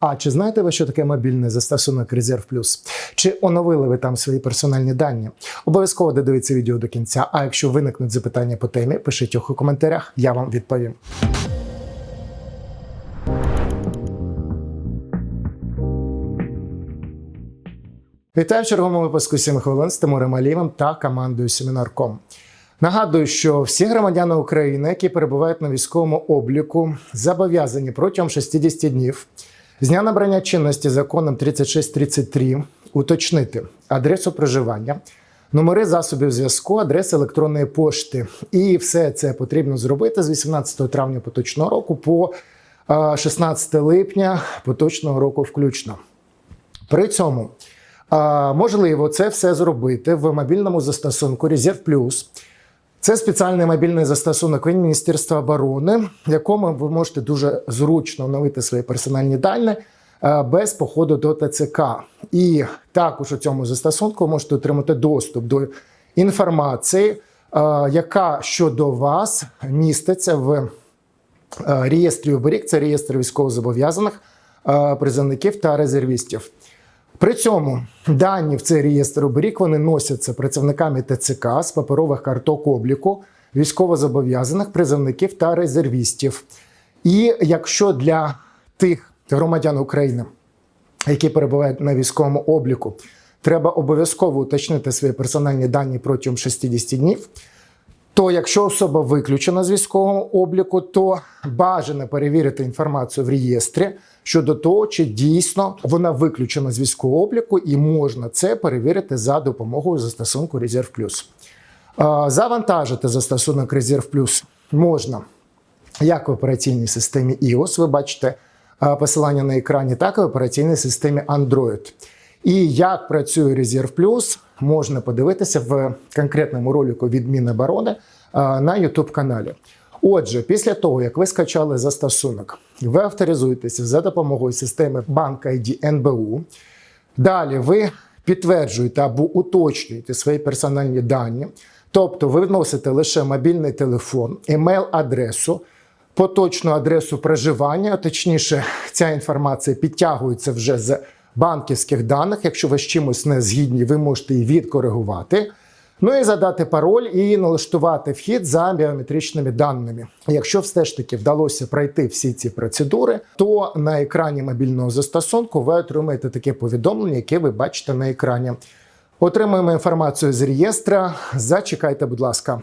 А чи знаєте ви, що таке мобільний застосунок Резерв Плюс? Чи оновили ви там свої персональні дані? Обов'язково додивіться відео до кінця. А якщо виникнуть запитання по темі, пишіть їх у коментарях, я вам відповім. Вітаю в черговому випуску 7 хвилин з Тимуром Алієвим та командою Семінар.ком. Нагадую, що всі громадяни України, які перебувають на військовому обліку, зобов'язані протягом 60 днів з дня набрання чинності законом 3633 уточнити адресу проживання, номери засобів зв'язку, адреси електронної пошти. І все це потрібно зробити з 18 травня поточного року по е, 16 липня поточного року включно. При цьому можливо це все зробити в мобільному застосунку Резерв Плюс. Це спеціальний мобільний застосунок від Міністерства оборони, в якому ви можете дуже зручно оновити свої персональні дані без походу до ТЦК. І також у цьому застосунку ви можете отримати доступ до інформації, яка щодо вас міститься в е, реєстрі оберіг, це реєстр військовозобов'язаних е, призовників та резервістів. При цьому дані в цей реєстр оберіг вони носяться працівниками ТЦК з паперових карток обліку військовозобов'язаних призовників та резервістів. І якщо для тих громадян України, які перебувають на військовому обліку, треба обов'язково уточнити свої персональні дані протягом 60 днів, то якщо особа виключена з військового обліку, то бажано перевірити інформацію в реєстрі щодо того, чи дійсно вона виключена з військового обліку, і можна це перевірити за допомогою застосунку Резерв Плюс. Завантажити застосунок Резерв Плюс можна як в операційній системі iOS, ви бачите посилання на екрані, так і в операційній системі Android. І як працює Резерв Плюс, можна подивитися в конкретному ролику від Міноборони на YouTube каналі. Отже, після того, як ви скачали застосунок, ви авторизуєтеся за допомогою системи Bank ID НБУ. Далі ви підтверджуєте або уточнюєте свої персональні дані, тобто ви вносите лише мобільний телефон, емейл-адресу, поточну адресу проживання, точніше, ця інформація підтягується вже з банківських даних. Якщо ви з чимось не згідні, ви можете її відкоригувати. Ну і задати пароль і налаштувати вхід за біометричними даними. Якщо все ж таки вдалося пройти всі ці процедури, то на екрані мобільного застосунку ви отримаєте таке повідомлення, яке ви бачите на екрані. Отримуємо інформацію з реєстра. Зачекайте, будь ласка.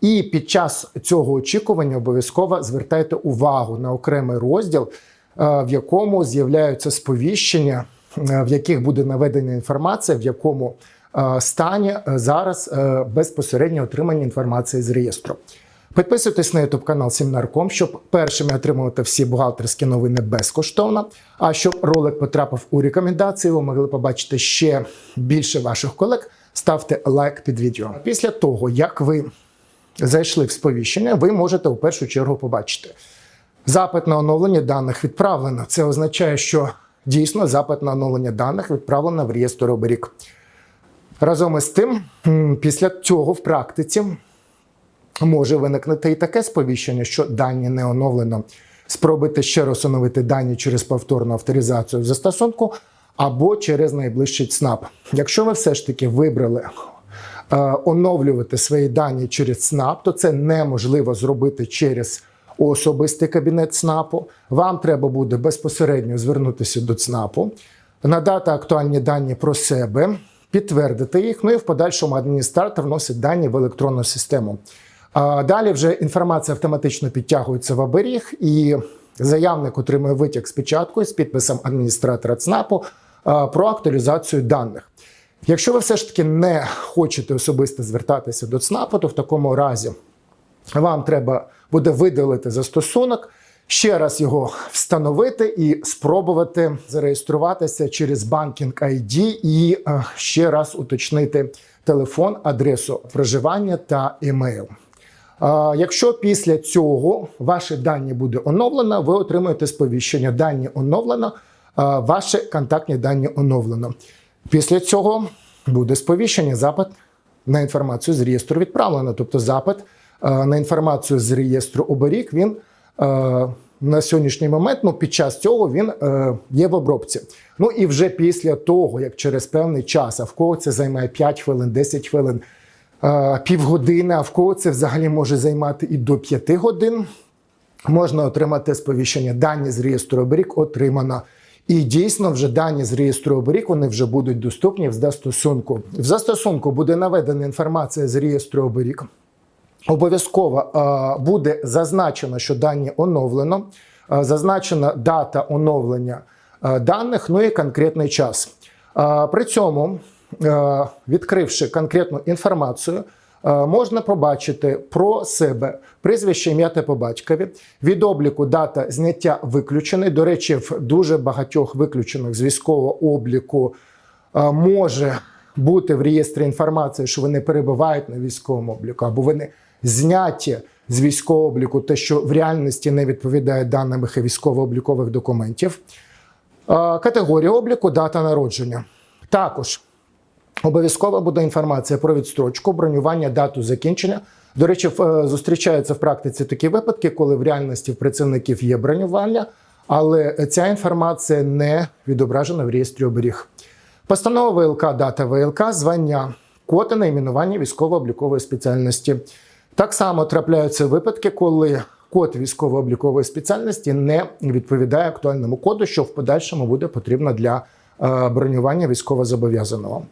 І під час цього очікування обов'язково звертайте увагу на окремий розділ, е, в якому з'являються сповіщення, е, в яких буде наведена інформація, в якому стані е, зараз е, безпосередньо отримання інформації з реєстру. Підписуйтесь на YouTube канал Семінар.ком, щоб першими отримувати всі бухгалтерські новини безкоштовно. А щоб ролик потрапив у рекомендації, ви могли побачити ще більше ваших колег. Ставте лайк під відео. Після того, як ви зайшли в сповіщення, ви можете у першу чергу побачити. Запит на оновлення даних відправлено. Це означає, що дійсно запит на оновлення даних відправлено в реєстр оберіг. Разом із тим, після цього в практиці може виникнути і таке сповіщення, що дані не оновлено. Спробуйте ще раз оновити дані через повторну авторизацію в застосунку або через найближчий ЦНАП. Якщо ви все ж таки вибрали е, оновлювати свої дані через ЦНАП, то це неможливо зробити через особистий кабінет ЦНАПу. Вам треба буде безпосередньо звернутися до ЦНАПу, надати актуальні дані про себе, підтвердити їх. Ну і в подальшому адміністратор вносить дані в електронну систему. Далі вже інформація автоматично підтягується в оберіг, і заявник отримує витяг з печаткою з підписом адміністратора ЦНАПу про актуалізацію даних. Якщо ви все ж таки не хочете особисто звертатися до ЦНАПу, то в такому разі вам треба буде видалити застосунок, ще раз його встановити і спробувати зареєструватися через Banking ID і е, ще раз уточнити телефон, адресу проживання та емейл. Якщо після цього ваші дані буде оновлено, ви отримаєте сповіщення. Дані оновлено, а, ваші контактні дані оновлено. Після цього буде сповіщення, запит на інформацію з реєстру відправлено. Тобто запит е, на інформацію з реєстру оберіг він е, на сьогоднішній момент, ну під час цього він е, є в обробці. Ну і вже після того, як через певний час, а в кого це займає 5 хвилин, 10 хвилин, е, півгодини, а в кого це взагалі може займати і до 5 годин, можна отримати сповіщення. Дані з реєстру оберіг отримано. І дійсно, вже дані з реєстру оберіг вони вже будуть доступні в застосунку. В застосунку буде наведена інформація з реєстру оберіг. Обов'язково е, буде зазначено, що дані оновлено, е, зазначена дата оновлення е, даних, ну і конкретний час. При цьому, відкривши конкретну інформацію, можна побачити про себе прізвище, ім'я та по батькові. Від обліку дата зняття виключений. До речі, в дуже багатьох виключених з військового обліку може бути в реєстрі інформація, що вони перебувають на військовому обліку, або вони зняті з військового обліку, те, що в реальності не відповідає даним військово-облікових документів. Категорія обліку, дата народження. Також обов'язково буде інформація про відстрочку, бронювання, дату закінчення. До речі, е, зустрічаються в практиці такі випадки, коли в реальності в працівників є бронювання, але ця інформація не відображена в реєстрі оберіг. Постанова ВЛК, дата ВЛК, звання, код і найменування військово-облікової спеціальності. Так само трапляються випадки, коли код військово-облікової спеціальності не відповідає актуальному коду, що в подальшому буде потрібно для е, бронювання військовозобов'язаного.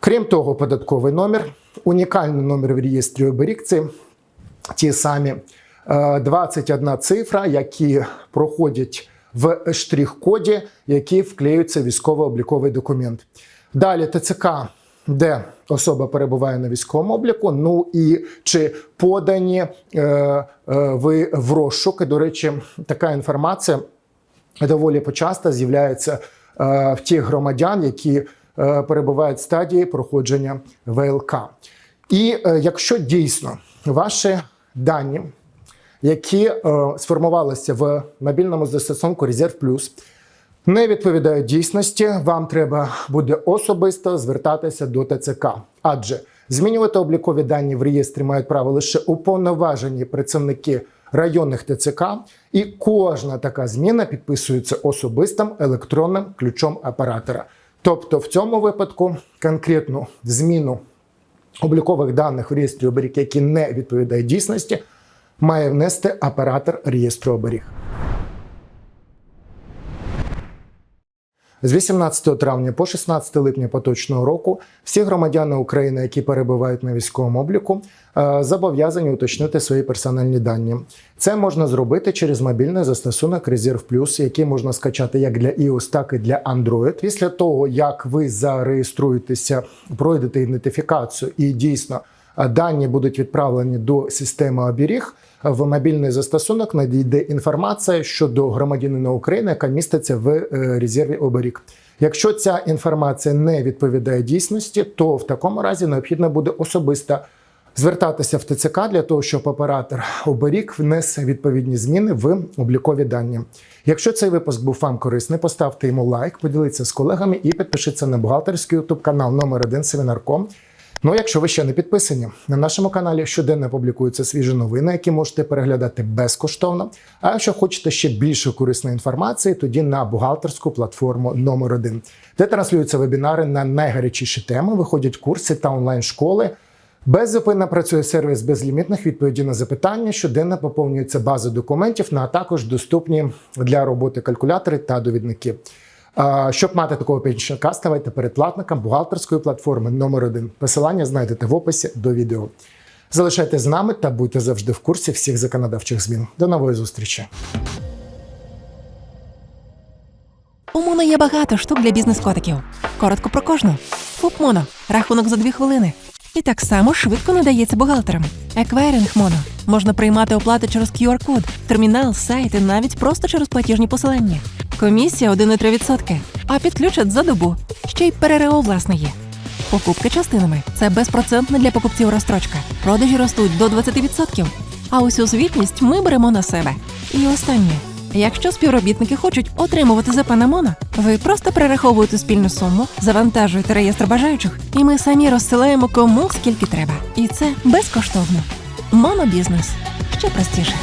Крім того, податковий номер, унікальний номер в реєстрі оберіг це ті самі е, 21 цифра, які проходять в штрих-коді, які вклеються в військово-обліковий документ. Далі ТЦК, де особа перебуває на військовому обліку. Ну і чи подані е, е, ви в розшук. До речі, така інформація доволі почасто з'являється е, в тих громадян, які е, перебувають в стадії проходження ВЛК. І е, якщо дійсно ваші дані, які е, сформувалися в мобільному застосунку Резерв Плюс, не відповідають дійсності, вам треба буде особисто звертатися до ТЦК. Адже змінювати облікові дані в реєстрі мають право лише уповноважені працівники районних ТЦК, і кожна така зміна підписується особистим електронним ключом оператора. Тобто, в цьому випадку конкретну зміну облікових даних в реєстрі оберіг, які не відповідають дійсності, має внести оператор реєстру оберіг. З 18 травня по 16 липня поточного року всі громадяни України, які перебувають на військовому обліку, е, зобов'язані уточнити свої персональні дані. Це можна зробити через мобільний застосунок Резерв Плюс, який можна скачати як для iOS, так і для Android. Після того, як ви зареєструєтеся, пройдете ідентифікацію і дійсно е, дані будуть відправлені до системи оберіг. В мобільний застосунок надійде інформація щодо громадянина України, яка міститься в е, резерві оберіг. Якщо ця інформація не відповідає дійсності, то в такому разі необхідно буде особисто звертатися в ТЦК для того, щоб оператор оберіг внес відповідні зміни в облікові дані. Якщо цей випуск був вам корисний, поставте йому лайк, поділіться з колегами і підпишіться на бухгалтерський ютуб канал номер 1 Севінарком. Ну, якщо ви ще не підписані, на нашому каналі щоденно публікуються свіжі новини, які можете переглядати безкоштовно. А якщо хочете ще більше корисної інформації, тоді на бухгалтерську платформу номер 1 де транслюються вебінари на найгарячіші теми, виходять курси та онлайн-школи. Беззупинно працює сервіс безлімітних відповідей на запитання. Щоденно поповнюється база документів, ну, а також доступні для роботи калькулятори та довідники. Щоб мати такого помічника, ставайте передплатником бухгалтерської платформи номер 1 Посилання знайдете в описі до відео. Залишайтесь з нами та будьте завжди в курсі всіх законодавчих змін. До нової зустрічі! У Моно є багато штук для бізнес-котиків. Коротко про кожну. ФУП Моно. Рахунок за дві хвилини. І так само швидко надається бухгалтерам. Еквайринг Моно. Можна приймати оплати через QR-код, термінал, сайт і навіть просто через платіжні посилання. Комісія 1,3%. А підключать за добу. Ще й ПРРО власне є. Покупки частинами це безпроцентна для покупців розстрочка. Продажі ростуть до 20%. А усю звітність ми беремо на себе. І останнє. Якщо співробітники хочуть отримувати ЗП на Моно, ви просто перераховуєте спільну суму, завантажуєте реєстр бажаючих, і ми самі розсилаємо кому скільки треба. І це безкоштовно. Монобізнес ще простіше.